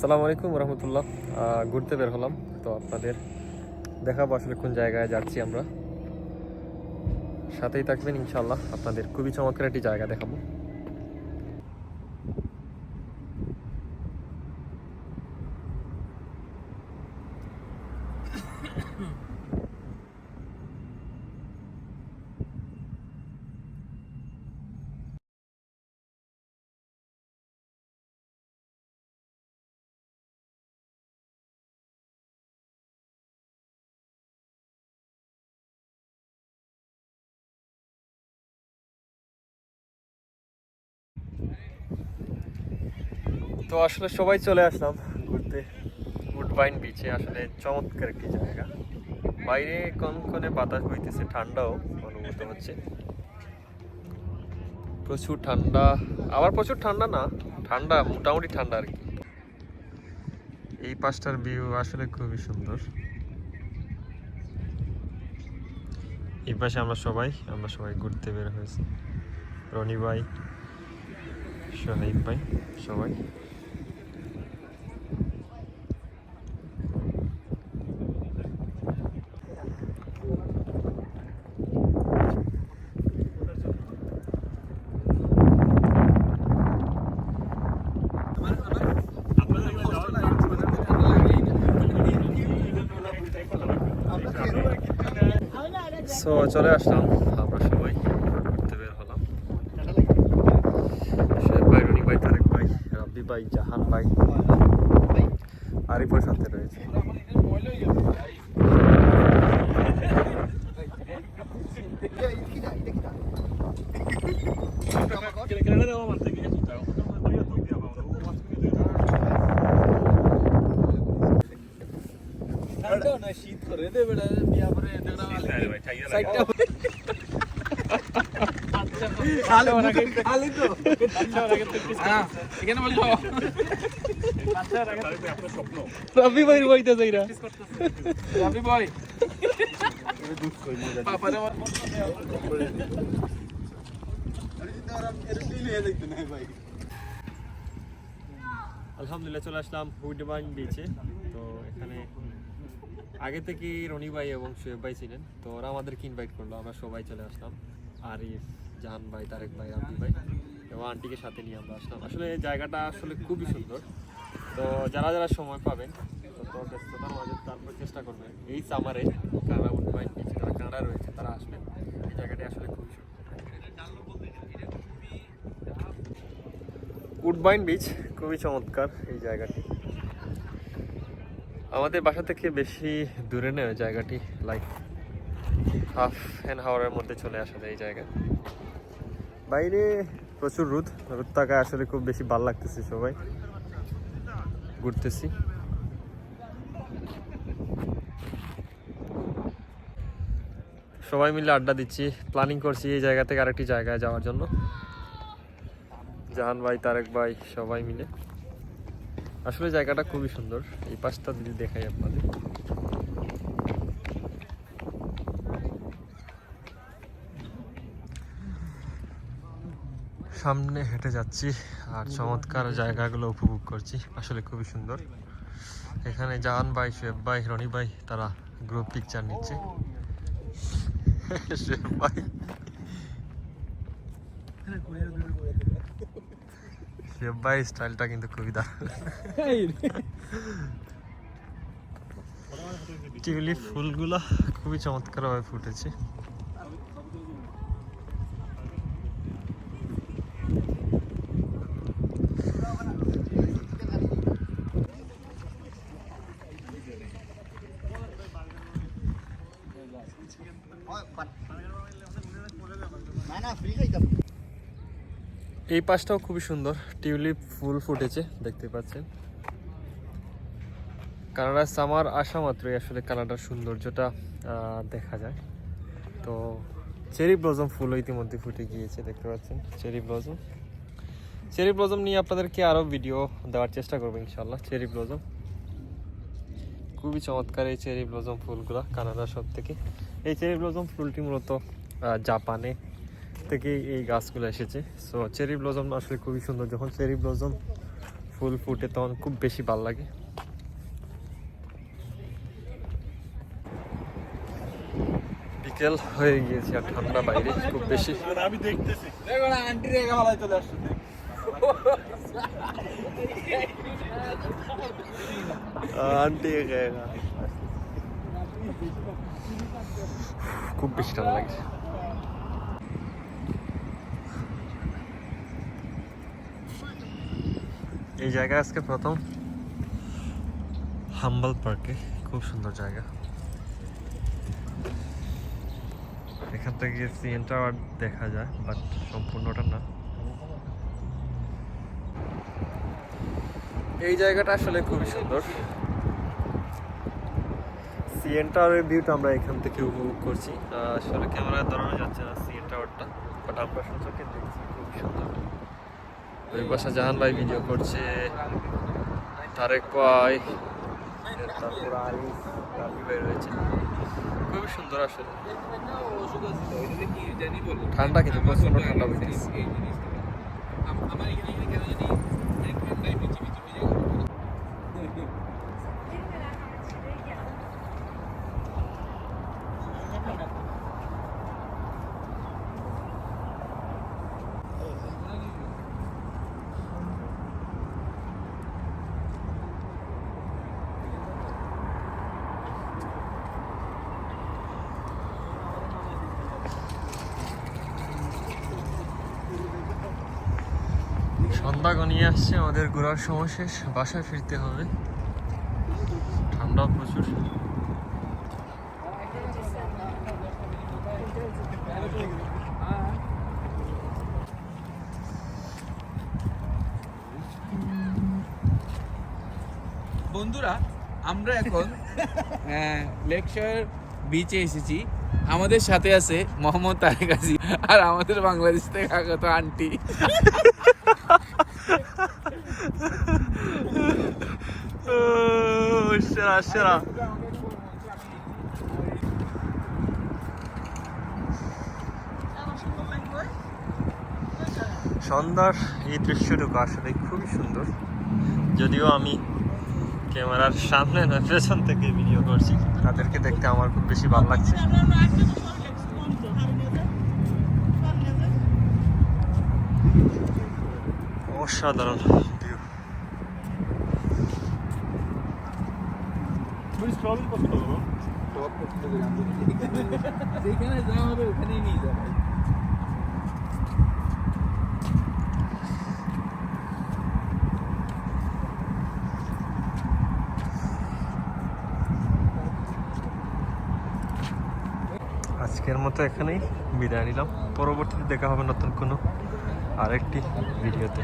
আসসালামু আলাইকুম রহমতুল্লাহ। ঘুরতে বের হলাম। তো আপনাদের দেখাবো আসলে কোন জায়গায় যাচ্ছি আমরা। সাথেই থাকবেন ইনশাল্লাহ আপনাদের খুবই চমৎকার একটি জায়গা দেখাবো। তো আসলে সবাই চলে আসলাম ঘুরতে। উডবাইন বিচে আসলে চমৎকার একটি জায়গা। বাইরে কনকনে বাতাস বইতেছে, ঠান্ডাও অনুভূত হচ্ছে। প্রচুর ঠান্ডা, আবার প্রচুর ঠান্ডা না, ঠান্ডা, মোটামুটি ঠান্ডা আর কি। এই পাশটার ভিউ আসলে খুবই সুন্দর। এই পাশে আমরা সবাই আমরা সবাই ঘুরতে বের হয়েছি। রনি ভাই, সোহাইব ভাই, সবাই। সো চলে আসলাম। আমরা সবাই ঘুরতে বের হলাম। ভাই রনি ভাই তারেক ভাই রাব্বি ভাই জাহান ভাই আরিফের সাথে রয়েছে। শীত করে দে বেটা বিয়া করে সাইডটা খালি খালি তো হ্যাঁ, এখানে বলছো রবি ভাই বইতে যাইরা। রবি ভাই আলহামদুলিল্লাহ চলে আসলাম উডবাইন বিচে তো এখানে আগে থেকে রনি ভাই এবং শোয়েব ভাই ছিলেন, তো ওরা আমাদেরকে ইনভাইট করল, আমরা সবাই চলে আসলাম। আরিফ, জাহান ভাই, তারেক ভাই, আব্দুল ভাই এবং আন্টিকে সাথে নিয়ে আমরা আসলাম। আসলে জায়গাটা আসলে খুবই সুন্দর। তো যারা যারা সময় পাবেন তো ব্যস্ততার মাঝে তারপর চেষ্টা করবেন। এই সামারে কানাডা উডবাইন বিচ যারা কানাডা রয়েছে, তারা আসবেন। এই জায়গাটি আসলে খুবই সুন্দর। উডবাইন বিচ খুবই চমৎকার এই জায়গাটি। আমাদের বাসা থেকে বেশি দূরে নয় জায়গাটি লাইক হাফ অ্যান হাওয়ারের মধ্যে চলে আসা যায় এই জায়গায় বাইরে প্রচুর রোদ রোদ থাকায় আসলে খুব বেশি ভালো লাগতেছে সবাই। ঘুরতেছি। সবাই মিলে আড্ডা দিচ্ছি প্ল্যানিং করছি এই জায়গা থেকে আরেকটি জায়গায় যাওয়ার জন্য। জাহান ভাই, তারেক ভাই, সবাই মিলে। আসলে জায়গাটা খুবই সুন্দর। এই পাশটা যদি দেখাই আপনাদের। সামনে হেঁটে যাচ্ছি আর চমৎকার জায়গাগুলো উপভোগ করছি। আসলে খুবই সুন্দর। এখানে জাহান ভাই, শেফ ভাই, রনি ভাই, তারা গ্রুপ পিকচার নিচ্ছে। শেফ ভাই। ভাই স্টাইলটা কিন্তু খুবই দারুণ। টিউলিপ ফুলগুলো খুবই চমৎকারভাবে ফুটেছে। এই পাশটাও খুবই সুন্দর, টিউলিপ ফুল ফুটেছে, দেখতে পাচ্ছেন। কানাডার সামার আসা মাত্রই আসলে কানাডার সৌন্দর্যটা দেখা যায়। তো চেরি ব্লজম ফুল ইতিমধ্যে ফুটে গিয়েছে, দেখতে পাচ্ছেন, চেরি ব্লজম চেরি ব্লজম নিয়ে আপনাদেরকে আরও ভিডিও দেওয়ার চেষ্টা করব ইনশাল্লাহ চেরি ব্লজম খুবই চমৎকার এই চেরি ব্লজম ফুলগুলো কানাডার সব থেকে এই চেরি ব্লজম ফুলটি মূলত জাপানে থেকে এই গাছগুলো এসেছে। সো চেরি ব্লজম আসলে খুবই সুন্দর। যখন চেরি ব্লজম ফুল ফুটে তখন খুব বেশি ভালো লাগে। বিকেল হয়ে গিয়েছে আর ঠান্ডা বাইরে খুব বেশি। আমি দেখতেছি। আন্টি রেখে ভালো চলে আসছে আন্টি খুব বেশি ঠান্ডা লাগছে এই জায়গা আজকে প্রথম। হাম্বল পার্কে খুব সুন্দর জায়গা। এখান থেকে সিএন টাওয়ার দেখা যায়, বাট সম্পূর্ণটা না। এই জায়গাটা আসলে খুবই সুন্দর। সিএন টাওয়ারের ভিউটা আমরা এখান থেকে উপভোগ করছি। আসলে ক্যামেরায় ধরানো যাচ্ছে না সিএন টাওয়ারটা, বাট আমরা সচক্ষে দেখছি, খুবই সুন্দর। ওই পাশে জাহান ভাই ভিডিও করছে। তারেক ভাই, তারপর আরিফ ভাই রয়েছে। খুবই সুন্দর আসলে। ঠান্ডা কিন্তু প্রচণ্ড ঠান্ডা হয়েছে আমার এখানে কেন জানি সন্ধ্যা গনিয়ে আসছে আমাদের ঘোরার সময় শেষ বাসায় ফিরতে হবে। ঠান্ডা প্রচুর। বন্ধুরা আমরা এখন লেকচার বিচে এসেছি। আমাদের সাথে আছে মোহাম্মদ তারেক আজি আর আমাদের বাংলাদেশ থেকে আগত আন্টি। সন্ধ্যার এই দৃশ্যটুকু আসলে খুবই সুন্দর। যদিও আমি ক্যামেরার সামনে না পেছন থেকে ভিডিও করছি। তাদেরকে দেখতে আমার খুব বেশি ভালো লাগছে। অসাধারণ ভিউ যেখানে যাওয়া হবে ওখানেই নিয়ে যাবে। আজকের মতো এখানেই বিদায় নিলাম। পরবর্তীতে দেখা হবে নতুন কোনো আরেকটি ভিডিওতে।